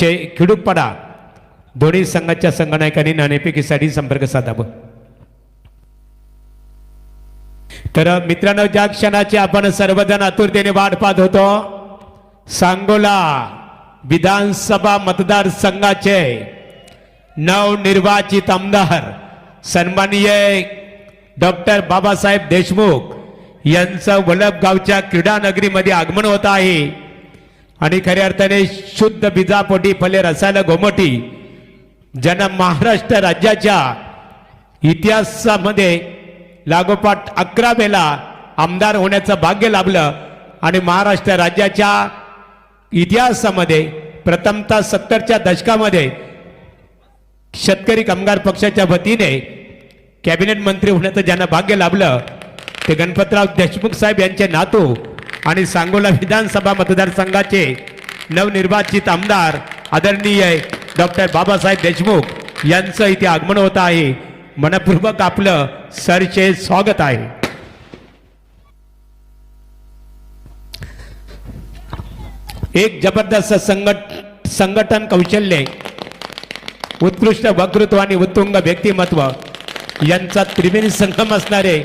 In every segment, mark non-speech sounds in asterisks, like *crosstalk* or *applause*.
शे खिडूकपाडा दोन्ही संघाच्या संघनायकांनी नाणेफेकीसाठी संपर्क साधावं तर मित्रांनो ज्या क्षणाची आपण सर्वजण आतुरतेने वाट पाहत होतो सांगोला विधानसभा मतदारसंघाचे नवनिर्वाचित आमदार सन्माननीय डॉक्टर बाबासाहेब देशमुख यांचं वल्लभगावच्या क्रीडा नगरीमध्ये आगमन होत आहे. आणि खऱ्या अर्थाने शुद्ध बिजापोटी फले रसायला घोमटी ज्यांना महाराष्ट्र राज्याच्या इतिहासामध्ये लागोपाठ अकरा मेला आमदार होण्याचं भाग्य लाभलं आणि महाराष्ट्र राज्याच्या इतिहासामध्ये प्रथमतः सत्तरच्या दशकामध्ये शेतकरी कामगार पक्षाच्या वतीने कॅबिनेट मंत्री होण्याचं ज्यांना भाग्य लाभलं ते गणपतराव देशमुख साहेब यांचे नातू आणि सांगोला विधानसभा मतदारसंघाचे नवनिर्वाचित आमदार आदरणीय डॉक्टर बाबासाहेब देशमुख यांचं इथे आगमन होत आहे. मनपूर्वक आपलं सरचे स्वागत आहे. एक जबरदस्त संघट संघटन कौशल्य उत्कृष्ट वक्तृत्व आणि उत्तुंग व्यक्तिमत्व यांचा त्रिवेणी संगम असणारे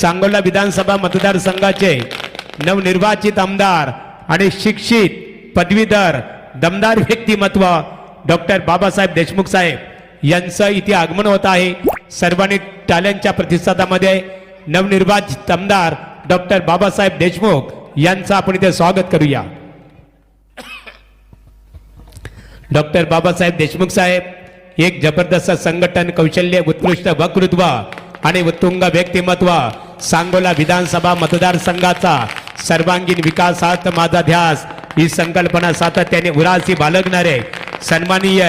सांगोला विधानसभा मतदारसंघाचे नवनिर्वाचित आमदार आणि शिक्षित पदवीधर दमदार व्यक्तिमत्व डॉक्टर बाबासाहेब देशमुख साहेब यांचं इथे आगमन होत आहे. सर्वांनी टाल्यांच्या प्रतिसादामध्ये नवनिर्वाचित आमदार डॉक्टर बाबासाहेब देशमुख यांचं आपण इथे स्वागत करूया. डॉक्टर बाबासाहेब देशमुख साहेब एक जबरदस्त संघटन कौशल्य उत्कृष्ट वक्तृत्व आणि उत्तुंग व्यक्तिमत्व सांगोला विधानसभा मतदारसंघाचा सर्वांगीण विकासात माझा ध्यास. ही संकल्पना सातत्याने उरासी बालगणारे सन्माननीय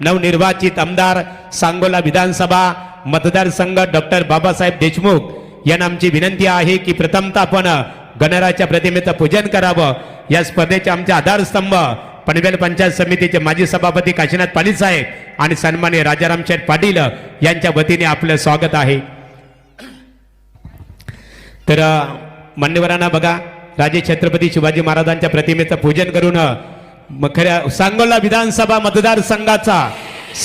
नवनिर्वाचित आमदार सांगोला विधानसभा मतदारसंघ डॉक्टर बाबासाहेब देशमुख यांना आमची विनंती आहे की प्रथमतः आपण गणराच्या प्रतिमेचं पूजन करावं. या स्पर्धेचे आमचे आधारस्तंभ पनवेल पंचायत समितीचे माजी सभापती काशीनाथ पाटील साहेब आणि सन्मान्य राजाराम शेठ पाटील यांच्या वतीने आपलं स्वागत आहे. तर मान्यवरांना बघा राजे छत्रपती शिवाजी महाराजांच्या प्रतिमेचं पूजन करून खऱ्या सांगोला विधानसभा मतदारसंघाचा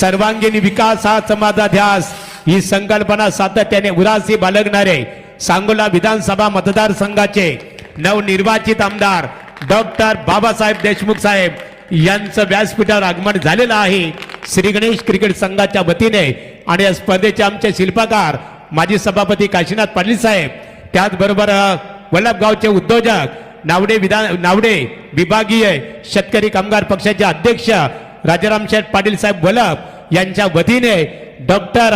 सर्वांगीण विकास हा समाजाध्यास ध्यास. ही संकल्पना सातत्याने उरासी बालगणारे सांगोला विधानसभा मतदारसंघाचे नवनिर्वाचित आमदार डॉक्टर बाबासाहेब देशमुख साहेब यांचं व्यासपीठावर आगमन झालेलं आहे. श्री गणेश क्रिकेट संघाच्या वतीने आणि या स्पर्धेचे आमचे शिल्पकार माजी सभापती काशीनाथ पाटील साहेब त्याचबरोबर वल्लभगावचे उद्योजक नावडे विधान नावडे विभागीय शेतकरी कामगार पक्षाचे अध्यक्ष राजाराम शेठ पाटील साहेब वल्लभ यांच्या वतीने डॉक्टर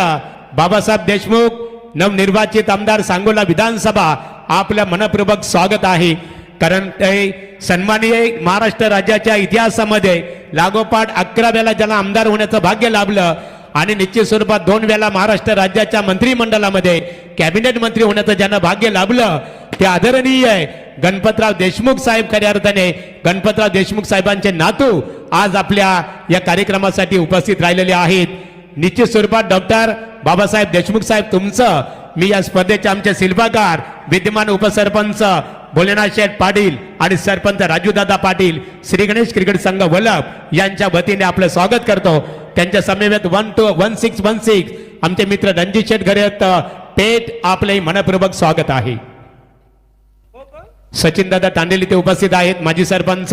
बाबासाहेब देशमुख नवनिर्वाचित आमदार सांगोला विधानसभा आपल्या मनपूर्वक स्वागत आहे. कारण ते सन्माननीय महाराष्ट्र राज्याच्या इतिहासामध्ये लागोपाठ अकरा वेळा ज्यांना आमदार होण्याचं भाग्य लाभलं आणि निश्चित स्वरूपात दोन वेळा महाराष्ट्र राज्याच्या मंत्रिमंडळामध्ये कॅबिनेट मंत्री होण्याचं ज्यांना भाग्य लाभलं ते आदरणीय आहे. गणपतराव देशमुख साहेब खऱ्या अर्थाने गणपतराव देशमुख साहेबांचे नातू आज आपल्या या कार्यक्रमासाठी उपस्थित राहिलेले आहेत. निश्चित स्वरूपात डॉक्टर बाबासाहेब देशमुख साहेब तुमचं मी या स्पर्धेचे आमचे शिल्पकार विद्यमान उपसरपंच भोलेनाथ शेठ पाटील आणि सरपंच राजूदादा पाटील श्री गणेश क्रिकेट संघ वल्लभ यांच्या वतीने आपलं स्वागत करतो. त्यांच्या समवेत one two one six one six आमचे मित्र रणजित शेठ घरे पेट आपले मनपूर्वक स्वागत आहे. सचिन दादा तांडेल इथे उपस्थित आहेत. माजी सरपंच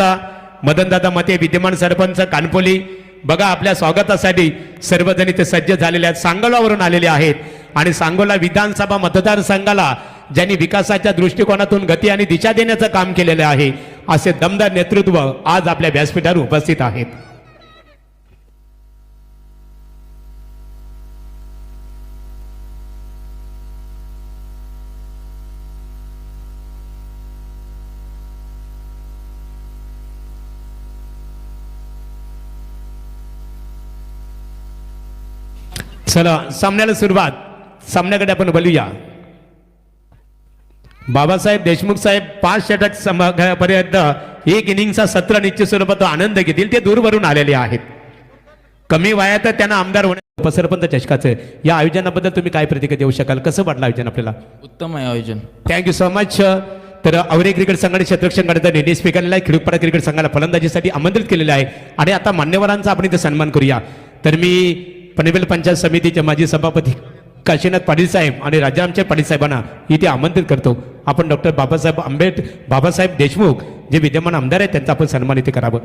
मदन दादा मते विद्यमान सरपंच कानपोली. बघा आपल्या स्वागतासाठी सर्वजण इथे सज्ज झालेले आहेत. सांगोलावरून आलेले आहेत. आणि सांगोला विधानसभा मतदारसंघाला ज्यांनी विकासाच्या दृष्टिकोनातून गती आणि दिशा देण्याचं काम केलेलं आहे असे दमदार नेतृत्व आज आपल्या व्यासपीठावर उपस्थित आहेत. चला सामन्याला सुरुवात. सामन्याकडे आपण बोलूया बाबासाहेब देशमुख साहेब पाच षटक पर्यंत एक इनिंगचा सत्र निश्चित स्वरूपात आनंद घेतील. ते दूरवरून आलेले आहेत. कमी वयात त्यांना आमदार होणे उपसरपंच चषकाचं. या आयोजनाबद्दल तुम्ही काय प्रतिक्रिया देऊ शकाल? कसं वाटलं आयोजन आपल्याला? उत्तम आहे आयोजन. थँक्यू सो मच तर औरे क्रिकेट संघाने क्षेत्ररक्षण करता निर्णय स्वीकारलेला आहे खिडूपाडा क्रिकेट संघाला फलंदाजीसाठी आमंत्रित केलेलं आहे. आणि आता मान्यवरांचा आपण इथे सन्मान करूया. तर मी पनवेल पंचायत समितीचे माजी सभापती काशीनाथ पाटील साहेब आणि राजारामचे पाटील साहेबांना इथे आमंत्रित करतो. आपण डॉक्टर बाबासाहेब आंबेड बाबासाहेब देशमुख जे विद्यमान आमदार आहेत त्यांचा आपण सन्मान इथे करावं.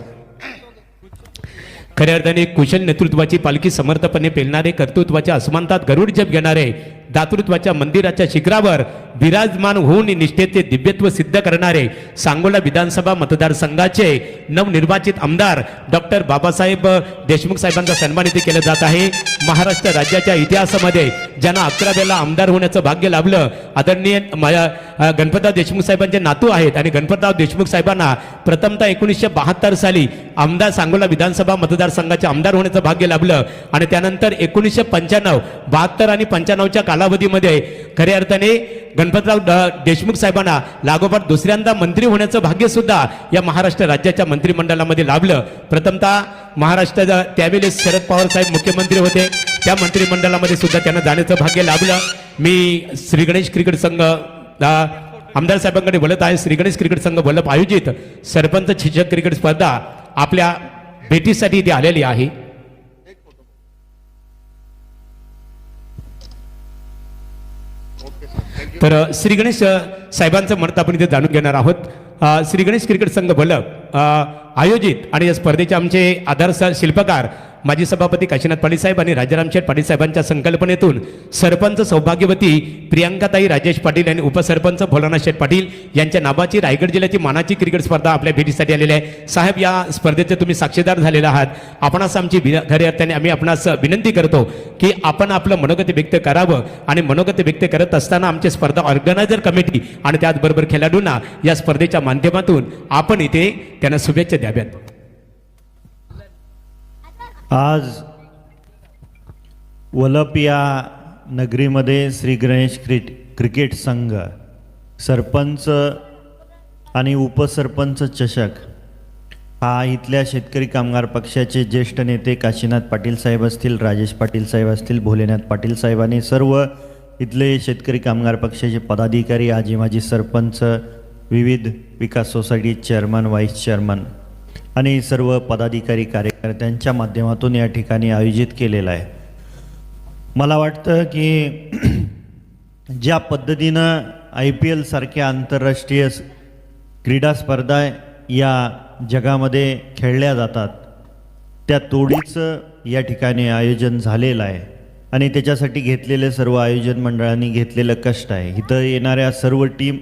खऱ्या अर्थाने कुशल नेतृत्वाची पालखी समर्थपणे पेलणारे कर्तृत्वाच्या असमानतात गरुड जप घेणारे दातृत्वाच्या मंदिराच्या शिखरावर विराजमान होऊन निष्ठेचे दिव्यत्व सिद्ध करणारे सांगोला विधानसभा मतदारसंघाचे नवनिर्वाचित आमदार डॉक्टर बाबासाहेब देशमुख साहेबांचा सन्मान इथे केला जात आहे. महाराष्ट्र राज्याच्या इतिहासामध्ये ज्यांना अकरा वेळेला आमदार होण्याचं भाग्य लाभलं आदरणीय गणपतराव देशमुख साहेबांचे नातू आहेत आणि गणपतराव देशमुख साहेबांना प्रथमतः एकोणीसशे बहात्तर साली आमदार सांगोला विधानसभा मतदारसंघाचे आमदार होण्याचं भाग्य लाभलं आणि त्यानंतर एकोणीसशे पंच्याण्णव बहात्तर आणि पंच्याण्णवच्या कालावधीमध्ये खऱ्या अर्थाने गणपतराव देशमुख साहेबांना लागोपाठ दुसऱ्यांदा मंत्री होण्याचं भाग्य सुद्धा या महाराष्ट्र राज्याच्या मंत्रिमंडळामध्ये लाभलं. प्रथमतः महाराष्ट्र त्यावेळेस शरद पवार साहेब मुख्यमंत्री होते. त्या मंत्रिमंडळामध्ये सुद्धा त्यांना जाण्याचं भाग्य लाभलं. मी श्री गणेश क्रिकेट संघ आमदार साहेबांकडे बोलत आहे. श्री गणेश क्रिकेट संघ वल्लभ आयोजित. सरपंच शिक्षक क्रिकेट स्पर्धा आपल्या भेटीसाठी इथे आलेली आहे. तर श्री गणेश साहेबांचं मत आपण इथे जाणून घेणार आहोत. श्री गणेश क्रिकेट संघ वल्लभ आयोजित आणि या स्पर्धेचे आमचे आधार शिल्पकार माजी सभापती काशीनाथ पाटील साहेब आणि राजाराम शेठ पाटील साहेबांच्या संकल्पनेतून सरपंच सौभाग्यवती प्रियांकाताई राजेश पाटील आणि उपसरपंच भोलानाथ शेठ पाटील यांच्या नावाची रायगड जिल्ह्याची मानाची क्रिकेट स्पर्धा आपल्या भेटीसाठी आलेली आहे. साहेब या स्पर्धेचे तुम्ही साक्षीदार झालेला आहात. आपणास आमची खऱ्या अर्थाने आम्ही आपणास विनंती करतो की आपण आपलं मनोगत व्यक्त करावं आणि मनोगत व्यक्त करत असताना आमची स्पर्धा ऑर्गनायझर कमिटी आणि त्याचबरोबर खेळाडूंना या स्पर्धेच्या माध्यमातून आपण इथे त्यांना शुभेच्छा द्याव्यात. आज वलप या नगरीमध्ये श्री गणेश क्रिट क्रिकेट संघ सरपंच आणि उपसरपंच चषक हा इथल्या शेतकरी कामगार पक्षाचे ज्येष्ठ नेते काशीनाथ पाटील साहेब असतील राजेश पाटील साहेब असतील भोलेनाथ पाटील साहेब आणि सर्व इथले शेतकरी कामगार पक्षाचे पदाधिकारी आजी माजी सरपंच विविध विकास सोसायटी चेअरमन व्हाईस चेअरमन आणि सर्व पदाधिकारी कार्यकर्त्यांच्या माध्यमातून या ठिकाणी आयोजित केलेलं आहे. मला वाटतं की *clears throat* ज्या पद्धतीनं आय पी एलसारख्या आंतरराष्ट्रीय क्रीडा स्पर्धा या जगामध्ये खेळल्या जातात त्या तोडीचं या ठिकाणी आयोजन झालेलं आहे. आणि त्याच्यासाठी घेतलेले सर्व आयोजन मंडळांनी घेतलेलं कष्ट आहे. इथं येणाऱ्या सर्व टीम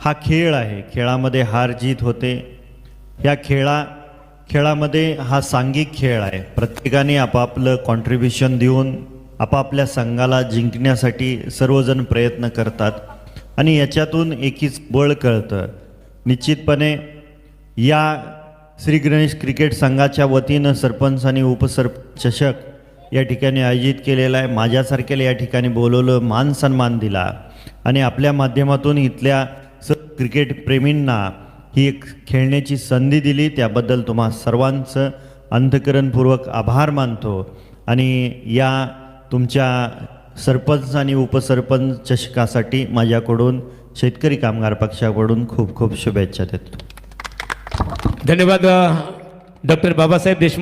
हा खेळ आहे. खेळामध्ये हार जीत होते. या खेळा खेळामध्ये हा सांघिक खेळ आहे. प्रत्येकाने आपापलं कॉन्ट्रीब्युशन देऊन आपापल्या संघाला जिंकण्यासाठी सर्वजण प्रयत्न करतात आणि याच्यातून एकीच बळ कळतं. निश्चितपणे या श्री गणेश क्रिकेट संघाच्या वतीनं सरपंच आणि उपसरपंच चषक या ठिकाणी आयोजित केलेला आहे. माझ्यासारख्याला या ठिकाणी बोलवलं मान सन्मान दिला. आणि आपल्या माध्यमातून इथल्या स क्रिकेटप्रेमींना ही एक खेळण्याची संधी दिली. त्याबद्दल तुम्हा सर्वांचं अंतकरणपूर्वक आभार मानतो. आणि या तुमच्या सरपंच आणि उपसरपंच चषकासाठी माझ्याकडून शेतकरी कामगार पक्षाकडून खूप खूप शुभेच्छा देतो. धन्यवाद डॉक्टर बाबासाहेब देशमुख.